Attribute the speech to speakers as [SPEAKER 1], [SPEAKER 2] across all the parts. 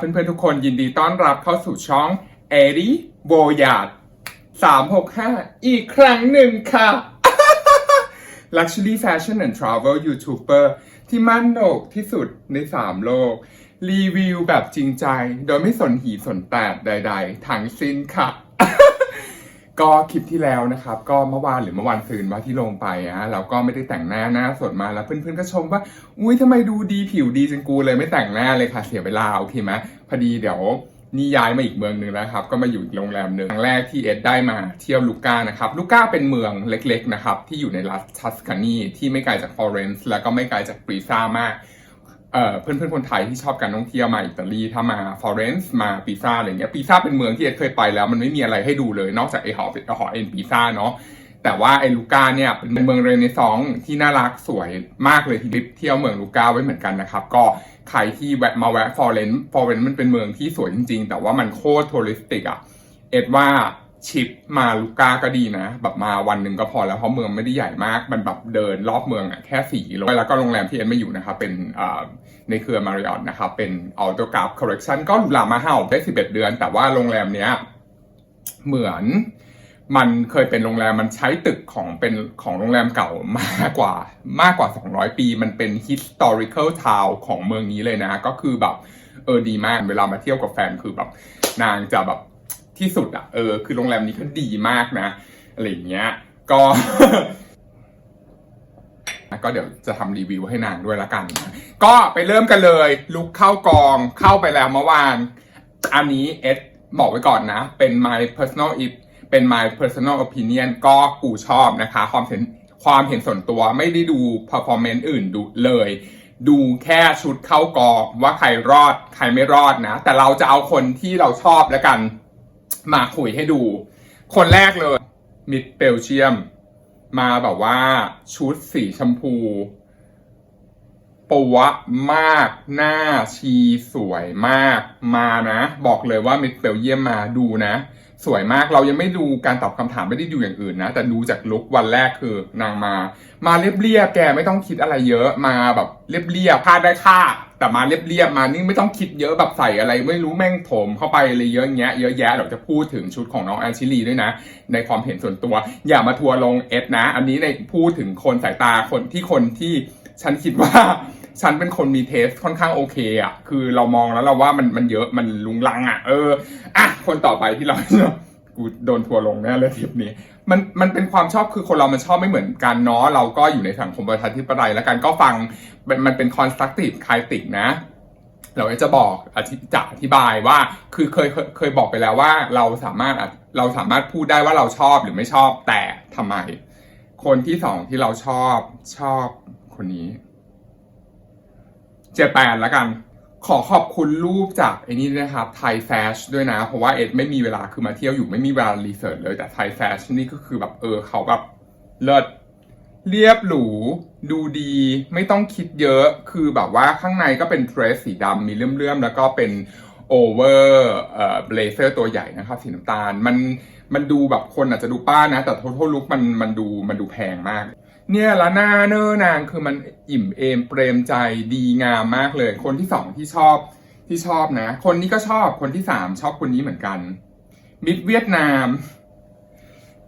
[SPEAKER 1] เพื่อนๆทุกคนยินดีต้อนรับเข้าสู่ช่องเอริโบยาด365 อีกครั้งหนึ่งค่ะ Luxury Fashion and Travel YouTuber ที่มั่นโหนกที่สุดใน 3 โลก รีวิวแบบจริงใจ โดยไม่สนหีสนแตดใด ๆ ทั้งสิ้นค่ะ ก็คลิปที่แล้วนะครับ ก็เมื่อวานหรือเมื่อวานซืนว่าที่ลงไปอะเราก็ไม่ได้แต่งหน้าหน้าสดมาแล้วเพื่อนๆก็ชมว่า อุ้ยทำไมดูดีผิวดีจังกูเลยไม่แต่งหน้าเลยค่ะเสียเวลาโอเคไหมพอดีเดี๋ยวนี่ย้ายมาอีกเมืองหนึ่งแล้วครับ ก็มาอยู่อีกโรงแรมหนึ่งครั้งแรกที่เอ็ดได้มาเที่ยวลูก้านะครับ ลูก้าเป็นเมืองเล็กๆนะครับที่อยู่ในรัฐทัสคานีที่ไม่ไกลจากฟลอเรนซ์แล้วก็ไม่ไกลจากปรีซ่ามาก เพื่อนเพื่อนคนไทยที่ชอบการท่องเที่ยวมาอิตาลีถ้ามาฟลอเรนซ์มาปิซาอะไรเงี้ยปิซาเป็นเมืองที่เอ็ดเคยไปแล้ว มันไม่มีอะไรให้ดูเลยนอกจากไอหอไอหอเอ็นปิซาเนาะแต่ว่าไอลูกาเนี่ยเป็นเมืองเรเนซองส์ที่น่ารักสวยมากเลยที่ริปเที่ยวเมืองลูกาไว้เหมือนกันนะครับ ก็ใครที่แวะมาแวะฟลอเรนซ์ฟลอเรนซ์มันเป็นเมืองที่สวยจริง ๆ แต่ว่ามันโคตรทัวริสติกอะเอ็ดว่า ชิปมาลูก้าก็ดีนะ แบบมาวันหนึ่งก็พอแล้วเพราะเมืองไม่ได้ใหญ่มาก มันแบบเดินรอบเมืองอะแค่สี่กิโลแล้วก็โรงแรมที่เอ็ดไม่อยู่นะครับเป็นในเครือ Marriott นะครับเป็น Auto g r a f Collection ก็หรูหรามาเห่าได้11เดือน แต่ว่าโรงแรมเนี้ยเหมือนมันเคยเป็นโรงแรมมันใช้ตึกของเป็นของโรงแรมเก่ามากกว่ามากกว่า 200 ปี มันเป็น historical town ของเมืองนี้เลยนะ ก็คือแบบเออดีมากเวลามาเที่ยวกับแฟนคือแบบนางจะแบบ ที่สุดอะเออ คือโรงแรมนี้ก็ดีมากนะอะไรอย่างเงี้ย ก็ก็เดี๋ยวจะทำรีวิวให้นางด้วยละกันก็ไปเริ่มกันเลย ลุกเข้ากองเข้าไปแล้วเมื่อวาน อันนี้เอสบอกไว้ก่อนนะ เป็น my personal if เป็น my personal opinion ก็กูชอบนะคะ ความเห็นความเห็นส่วนตัวไม่ได้ดู performance อื่นดูเลย ดูแค่ชุดเข้ากองว่าใครรอดใครไม่รอดนะ แต่เราจะเอาคนที่เราชอบแล้วกัน มาคุยให้ดู คนแรกเลย มิดเบลเชียม มาแบบว่าชุดสีชมพูปวะมาก หน้าชีสวยมาก มานะ บอกเลยว่ามิดเบลเยียมมาดูนะ สวยมากเรายังไม่ดูการตอบคำถามไม่ได้ดูอย่างอื่นนะ แต่ดูจากลุควันแรกคือนางมา มาเรียบเรียบแกไม่ต้องคิดอะไรเยอะมาแบบเรียบเรียบพลาดได้ค่า แต่มาเรียบเรียบมานี่ไม่ต้องคิดเยอะแบบใส่อะไร ไม่รู้แม่งโถมเข้าไปเลยเยอะแยะเยอะแยะเดี๋ยวจะพูดถึงชุดของน้องแอนชิลีด้วยนะ ในความเห็นส่วนตัว อย่ามาทัวร์ลงเอสนะ อันนี้ในพูดถึงคนสายตาคนที่คนที่ฉันคิดว่า ฉันเป็นคนมีเทสค่อนข้างโอเคอะ คือเรามองแล้วเราว่ามันมันเยอะมันลุงลังอะ เอออะคนต่อไปที่เรากูโดนทัวร์ลงแน่เลยทริปนี้มันมันเป็นความชอบคือคนเรามันชอบไม่เหมือนกันเนาะเราก็อยู่ในสังคมประชาธิปไตยแล้วกันก็ฟังมันมันเป็น constructive critic นะเราจะบอกอธิจะอธิบายว่าคือเคยเคยเคยบอกไปแล้วว่าเราสามารถเราสามารถพูดได้ว่าเราชอบหรือไม่ชอบแต่ทำไม คนที่สองที่เราชอบชอบคนนี้ เจแปนล้วกัน ขอขอบคุณรูปจากไอ้นี่นะครับไทยแฟชด้วยนะ เพราะว่าเอ็ดไม่มีเวลาคือมาเที่ยวอยู่ไม่มีเวลารีเสิร์ชเลยแต่ไทยแฟชนี่ก็คือแบบเออเขาแบบเลิศเรียบหรู ดูดีไม่ต้องคิดเยอะคือแบบว่าข้างในก็เป็นเดรสสีดำมีเลื่อมๆ แล้วก็เป็นโอเวอร์เอ่อเบลเซอร์ตัวใหญ่นะครับสีน้ำตาล มันมันดูแบบคนอาจจะดูป้านะ แต่ทั้งลุกมันมันดูมันดูแพงมาก เนี่ยละหน้าเนอร์นางคือมันอิ่มเอมเปรมใจดีงามมากเลย คนที่สองที่ชอบที่ชอบนะ คนนี้ก็ชอบคนที่สามชอบคนนี้เหมือนกัน มิดเวียดนาม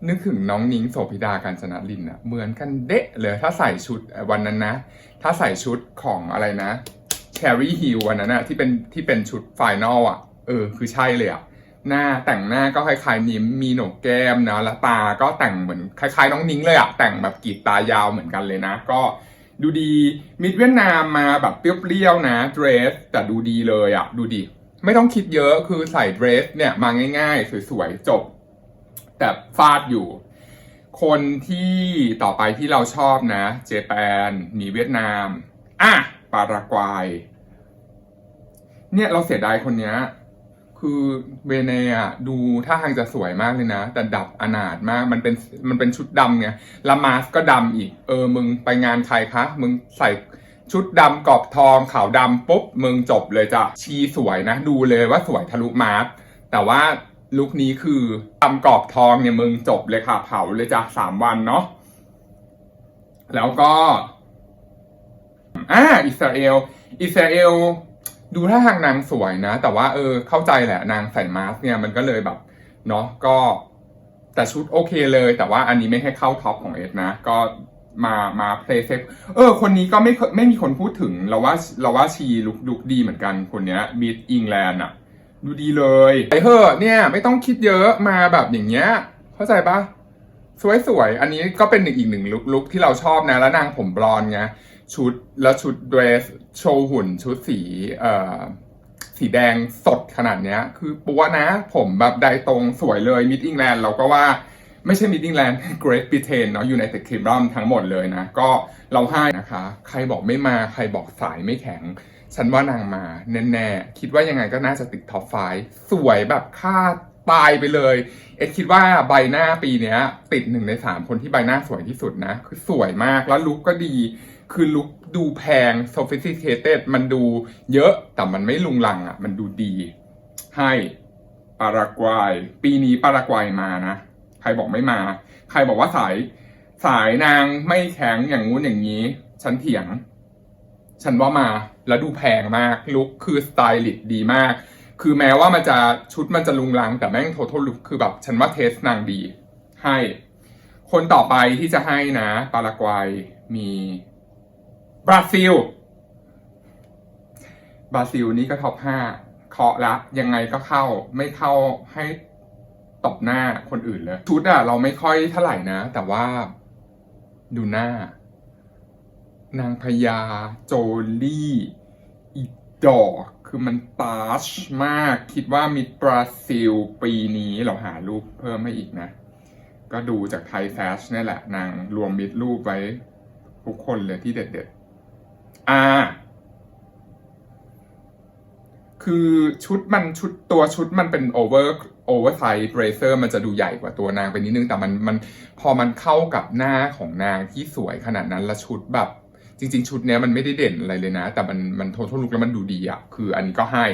[SPEAKER 1] นึกถึงน้องนิ้งโสภิดาการชนะลินอะเหมือนกันเดะเลยถ้าใส่ชุดวันนั้นนะ ถ้าใส่ชุดของอะไรนะแครีฮิลวันนั้นอะที่เป็นที่เป็นชุดไฟนอลอะเออ คือใช่เลยอะ หน้าแต่งหน้าก็คล้ายๆนิ้มมีหนกแก้มนะแล้วตาก็แต่งเหมือนคล้ายๆ น้องนิ้งเลยอะแต่งแบบกรีดตายาวเหมือนกันเลยนะ ก็ดูดีมิดเวียดนามมาแบบเปรี้ยวๆนะเดรส แต่ดูดีเลยอะดูดี ไม่ต้องคิดเยอะคือใส่เดรสเนี่ยมาง่ายๆ สวยๆจบ แต่ฟาดอยู่ คนที่ต่อไปที่เราชอบนะ เจแปนมีเวียดนามอะปารากวัยเนี่ยเราเสียดายคนเนี้ย คือเวเนอะดูท่าทางจะสวยมากเลยนะ แต่ดับอนาถมากมันเป็นมันเป็นชุดดำไงละมาสก็ดำอีก เออมึงไปงานใครคะมึงใส่ชุดดำกรอบทองขาวดำปุ๊บมึงจบเลยจ้ะชีสวยนะ ดูเลยว่าสวยทะลุมาสแต่ว่าลุคนี้คือทำกรอบทองเนี่ยมึงจบเลยค่ะ เผาเลยจ้ะสามวันเนาะแล้วก็อ่าอิสราเอลอิสราเอล ดูท่าทางนางสวยนะ แต่ว่าเออเข้าใจแหละนางใส่มาสก์เนี่ยมันก็เลยแบบเนาะก็แต่ชุดโอเคเลย แต่ว่าอันนี้ไม่ให้เข้าท็อปของเอสนะ ก็มามาเพลย์เซฟเออ คนนี้ก็ไม่ไม่มีคนพูดถึงเราว่าเราว่าชีลุกลุกดีเหมือนกันคนเนี้ยมิดอิงแลนด์อะดูดีเลยไอเฮอเนี่ย ไม่ต้องคิดเยอะมาแบบอย่างเงี้ย เข้าใจปะสวยๆ อันนี้ก็เป็นอีกหนึ่งลุกลุกที่เราชอบนะ แล้วนางผมบลอนไง ชุดแล้วชุดเดรสโชว์หุ่นชุดสีเอ่อสีแดงสดขนาดเนี้ย คือปัวนะ ผมแบบไดตรงสวยเลยมิดอิงแลนด์เราก็ว่าไม่ใช่มิดอิงแลนด์เกรทบิเทนเนาะอยู่ในแต่คิมรัมทั้งหมดเลยนะ ก็เราให้นะคะ ใครบอกไม่มาใครบอกสายไม่แข็ง ฉันว่านางมาแน่ๆ คิดว่ายังไงก็น่าจะติดท็อปไฟสวยแบบค่าตายไปเลย เอ็ดคิดว่าใบหน้าปีนี้ติดหนึ่งในสามคนที่ใบหน้าสวยที่สุดนะ คือสวยมากแล้วลุคก็ดี คือลุคดูแพง sophisticated มันดูเยอะแต่มันไม่ลุงลังอะ มันดูดี ให้ปารากวัย ปีนี้ปารากวัยมานะ ใครบอกไม่มา ใครบอกว่าสายสายนางไม่แข็งอย่างงู้นอย่างนี้ ฉันเถียง ฉันว่ามาแล้วดูแพงมาก ลุคคือสไตลิสต์ดีมาก คือแม้ว่ามันจะชุดมันจะลุงลัง แต่แม่งโทท l ลุคคือแบบ ฉันว่าเทสนางดี ให้ คนต่อไปที่จะให้นะ ปารากวัยมี บราซิล บราซิลนี่ก็ท็อปห้าเคาะละยังไงก็เข้าไม่เข้าให้ตบหน้าคนอื่นเลยชุดอะเราไม่ค่อยเท่าไหร่นะ แต่ว่าดูหน้า นางพญาโจลี่อีดอกคือมันตาชมาก คิดว่ามิดบราซิลปีนี้เราหารูปเพิ่มให้อีกนะ ก็ดูจากไทยแฟชนี่แหละ นางรวมมิดรูปไว้ทุกคนเลยที่เด็ดๆ อ่า คือชุดมันชุดตัวชุดมันเป็นโอเวอร์โอเวอร์ไซส์เบรเซอร์มันจะดูใหญ่กว่าตัวนางไปนิดนึง แต่มันมันพอมันเข้ากับหน้าของนางที่สวยขนาดนั้นและชุดแบบ จริง ๆ ชุดเนี้ยมันไม่ได้เด่นอะไรเลยนะ แต่มันมันโททลุกแล้วมันดูดีอะคืออันนี้ก็ให้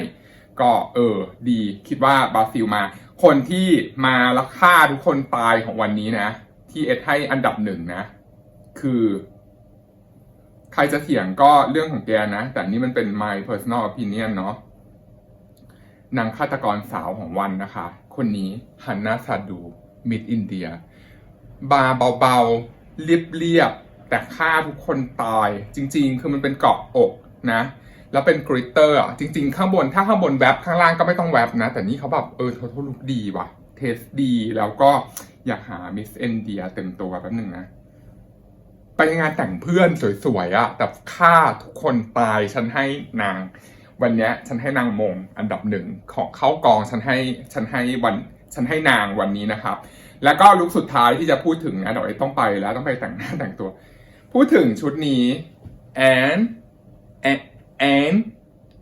[SPEAKER 1] ก็เออ ดีคิดว่าบราซิลมา คนที่มาแล้วฆ่าทุกคนตายของวันนี้นะ ที่เอ็ดให้อันดับหนึ่งนะ คือ ใครจะเถียงก็เรื่องของแกนะ แต่นี่มันเป็น my personal opinion เนาะนางฆาตกรสาวของวันนะคะ คนนี้ฮันนาซาดูมิดอินเดีย บาเบาๆเรียบๆแต่ฆ่าทุกคนตายจริงๆ คือมันเป็นเกาะอกนะแล้วเป็นกริตเตอร์อะจริง ๆ ข้างบนถ้าข้างบนแวบข้างล่างก็ไม่ต้องแวบนะ แต่นี่เขาแบบเออเขาลุกดีว่ะ เทสดีแล้วก็อยากหามิสเอนเดียเต็มตัวแป๊บหนึ่งนะ ไปงานแต่งเพื่อนสวยๆอะแต่ฆ่าทุกคนตายฉันให้นาง วันนี้ฉันให้นางมงอันดับหนึ่งของเข้ากองฉันให้ฉันให้วันฉันให้นางวันนี้นะครับ แล้วก็ลุคสุดท้ายที่จะพูดถึงนะเดี๋ยวต้องไปแล้วต้องไปแต่งหน้าแต่งตัว พูดถึงชุดนี้แอนแอนแอน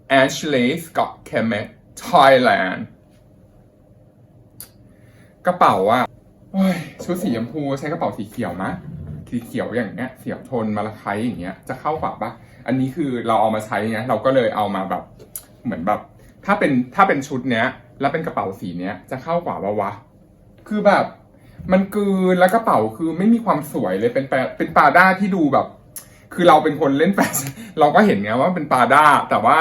[SPEAKER 1] แอชลีย์สกอตเคมเมตไทยแลนด์กระเป๋าอะชุดสีชมพูใช้กระเป๋าสีเขียวมะ สีเขียวอย่างเงี้ยเสียบทนมาละไครอย่างเงี้ยจะเข้าปากปะอันนี้คือเราเอามาใช้ไงเราก็เลยเอามาแบบเหมือนแบบ ถ้าเป็นถ้าเป็นชุดเนี้ย แล้วเป็นกระเป๋าสีเนี้ยจะเข้ากว่าปะวะ คือแบบ มันกืนแล้วกระเป๋าคือไม่มีความสวยเลยเป็นแปเป็นปาด้าที่ดูแบบ คือเราเป็นคนเล่นแฟชั่นเราก็เห็นไงว่าเป็นปาด้าแต่ว่า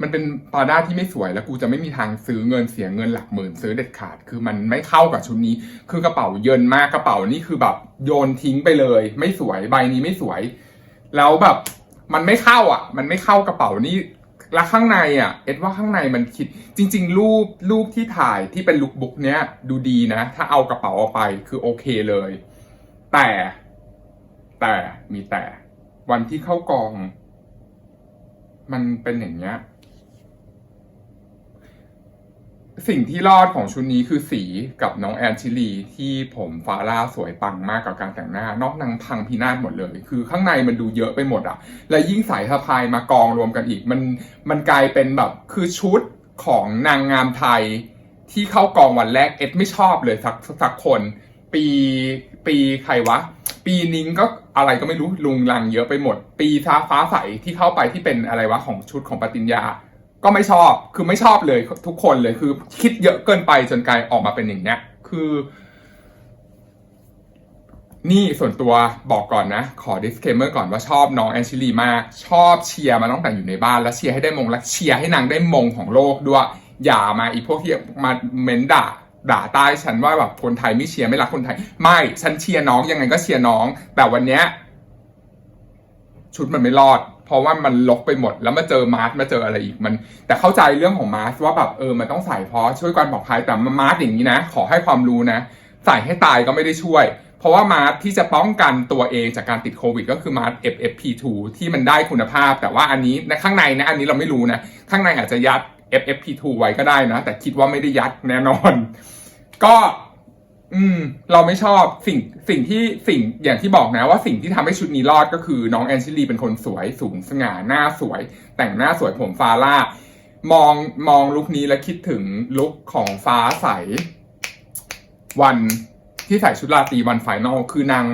[SPEAKER 1] มันเป็นปาด้าที่ไม่สวยแล้วกูจะไม่มีทางซื้อเงินเสียเงินหลักหมื่นซื้อเด็ดขาด คือมันไม่เข้ากับชุดนี้ คือกระเป๋าเยินมากกระเป๋านี่คือแบบโยนทิ้งไปเลย ไม่สวยใบนี้ไม่สวย แล้วแบบมันไม่เข้าอะ มันไม่เข้ากระเป๋านี่แล้วข้างในอะ เอ็ดว่าข้างในมันคิด จริง ๆ รูปรูปที่ถ่ายที่เป็นลุคบุ๊กเนี้ยดูดีนะ ถ้าเอากระเป๋าออกไปคือโอเคเลย แต่แต่มีแต่ วันที่เข้ากอง มันเป็นอย่างเงี้ย สิ่งที่รอดของชุดนี้คือสีกับน้องแอนชิลีที่ผมฟาร่าสวยปังมากกับการแต่งหน้า นอกนางพังพินาศหมดเลย คือข้างในมันดูเยอะไปหมดอะและยิ่งสายสะพายมากองรวมกันอีก มันมันกลายเป็นแบบคือชุดของนางงามไทยที่เข้ากองวันแรกเอ็ดไม่ชอบเลยสักสักคน ปีปีใครวะ ปีนิ้งก็อะไรก็ไม่รู้ลุงลังเยอะไปหมด ปีฟ้าฟ้าใสที่เข้าไปที่เป็นอะไรวะของชุดของปฏิญญา ก็ไม่ชอบคือไม่ชอบเลยทุกคนเลยคือ คิดเยอะเกินไปจนกลายออกมาเป็นอย่างเนี้ย คือ นี่ส่วนตัวบอกก่อนนะ ขอ disclaimer ก่อนว่าชอบน้องแอนชิลีมากชอบเชียร์มาตั้งแต่อยู่ในบ้านแล้วเชียร์ให้ได้มงและเชียร์ให้นางได้มงของโลกด้วยอย่ามาอีพวกที่มาเม้นด่าด่าใต้ฉันว่าแบบคนไทยไม่เชียร์ไม่รักคนไทย ไม่ฉันเชียร์น้องยังไงก็เชียร์น้อง แต่วันเนี้ยชุดมันไม่รอด เพราะว่ามันลกไปหมดแล้วมาเจอมาร์สมาเจออะไรอีกมัน แต่เข้าใจเรื่องของมาร์สว่าแบบเออมันต้องใส่เพราะช่วยการปลอดภัยแต่มาร์สอย่างนี้นะ ขอให้ความรู้นะ ใส่ให้ตายก็ไม่ได้ช่วย เพราะว่ามาร์สที่จะป้องกันตัวเองจากการติดโควิด ก็คือมาร์ส FFP2 ที่มันได้คุณภาพ แต่ว่าอันนี้ในข้างในนะอันนี้เราไม่รู้นะ ข้างในอาจจะยัด FFP2 ไว้ก็ได้นะ แต่คิดว่าไม่ได้ยัดแน่นอน ก็ อืม เราไม่ชอบสิ่งสิ่งที่สิ่งอย่างที่บอกนะว่าสิ่งที่ทำให้ชุดนี้รอดก็คือน้องแอนชิลีเป็นคนสวยสูงสง่าหน้าสวย แต่งหน้าสวยผมฟาล่ามองมองลุคนี้แล้วคิดถึงลุคของฟ้าใส วันที่ใส่ชุดราตรีวันไฟนอลคือนาง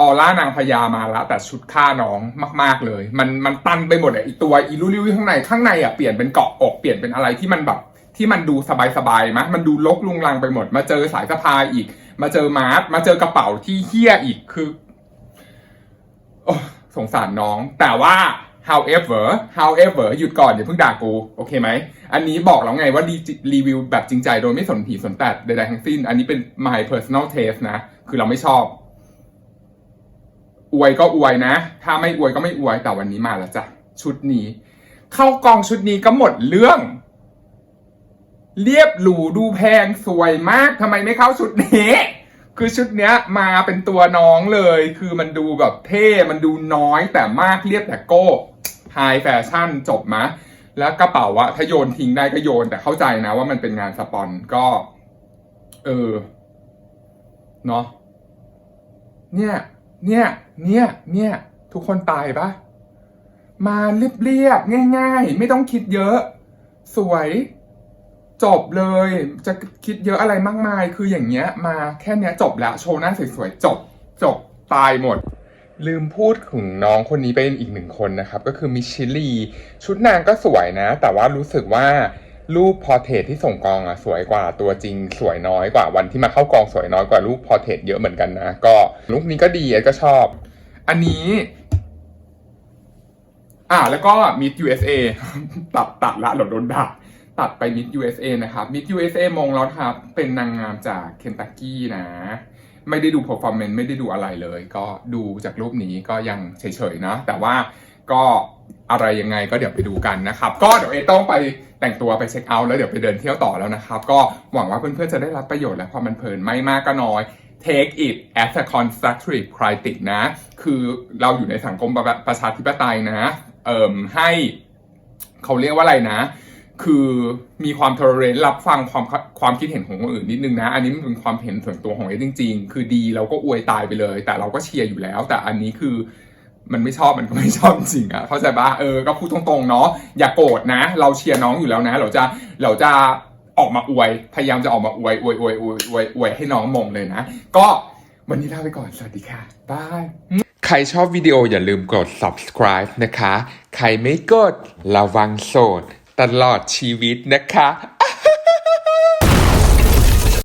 [SPEAKER 1] ออร่านางพญามาแล้วแต่ชุดฆ่าน้องมาก ๆเลย มันมันตันไปหมดอะไอตัวอีลุลิวข้างในข้างในอะเปลี่ยนเป็นเกาะอกเปลี่ยนเป็นอะไรที่มันแบบ ที่มันดูสบายๆมะมันดูลกลุงลังไปหมด มาเจอสายสะพายอีก มาเจอมาร์ทมาเจอกระเป๋าที่เฮี้ยอีกคือโอ้สงสารน้อง แต่ว่า however however หยุดก่อนอย่าเพิ่งด่ากู โอเคไหม อันนี้บอกแล้วไงว่ารีรีวิวแบบจริงใจโดยไม่สนผีสนแตดใดๆทั้งสิ้น อันนี้เป็น my personal taste นะ คือเราไม่ชอบ อวยก็อวยนะ ถ้าไม่อวยก็ไม่อวยแต่วันนี้มาแล้วจ้ะชุดนี้ เข้ากองชุดนี้ก็หมดเรื่อง เรียบหรูดูแพงสวยมากทำไมไม่เข้าชุดนี้ คือชุดเนี้ยมาเป็นตัวน้องเลย คือมันดูแบบเท่มันดูน้อยแต่มากเรียบแต่โก้ไฮแฟชั่นจบมะ แล้วกระเป๋าอะถ้าโยนทิ้งได้ก็โยน แต่เข้าใจนะว่ามันเป็นงานสปอนก็ เออเนาะเนี่ย เนี่ย เนี่ย เนี่ย ทุกคนตายปะมาเรียบๆง่าย ๆ ไม่ต้องคิดเยอะ สวย จบเลยจะคิดเยอะอะไรมากมาย คืออย่างเงี้ย มาแค่เนี้ยจบแล้วโชว์หน้าสวยๆจบจบตายหมด ลืมพูดถึงน้องคนนี้เป็นอีกหนึ่งคนนะครับ ก็คือมิชิลีชุดนางก็สวยนะ แต่ว่ารู้สึกว่ารูปพอร์เทรตที่ส่งกองอะสวยกว่าตัวจริงสวยน้อยกว่าวันที่มาเข้ากองสวยน้อยกว่ารูปพอร์เทรตเยอะเหมือนกันนะ ก็ลุคนี้ก็ดีก็ชอบ อันนี้ อ่าแล้วก็มิด USA ตัดตัดละเดี๋ยวโดนด่า ตัดไปมิด USA นะครับมิด USA มองแล้วครับ เป็นนางงามจากเคนตักกี้นะ ไม่ได้ดู performance ไม่ได้ดูอะไรเลย ก็ดูจากรูปนี้ก็ยังเฉยๆนะ แต่ว่าก็อะไรยังไงก็เดี๋ยวไปดูกันนะครับ ก็เดี๋ยวเอต้องไปแต่งตัวไปเช็คเอาท์แล้วเดี๋ยวไปเดินเที่ยวต่อแล้วนะครับ ก็หวังว่าเพื่อนๆจะได้รับประโยชน์และความบันเทิงไม่มากก็น้อย take it as a constructive critique นะ คือเราอยู่ในสังคมประประชาธิปไตยนะเอ่มให้เขาเรียกว่าอะไรนะ คือมีความ tolerate รับฟังความความคิดเห็นของคนอื่นนิดนึงนะ อันนี้มันเป็นความเห็นส่วนตัวของเอจริง ๆ คือดีเราก็อวยตายไปเลย แต่เราก็เชียร์อยู่แล้ว แต่อันนี้คือมันไม่ชอบมันก็ไม่ชอบจริงอะเข้าใจปะเออก็พูดตรงๆเนาะอย่าโกรธนะ เราเชียร์น้องอยู่แล้วนะ เราจะเราจะออกมาอวย พยายามจะออกมาอวยอวยอวยอวยอวยอวยให้น้องมงเลยนะ ก็วันนี้ลาไปก่อนสวัสดีค่ะบายใครชอบวิดีโออย่าลืมกด subscribe นะคะ ใครไม่กดระวังโสด ตลอดชีวิตนะคะ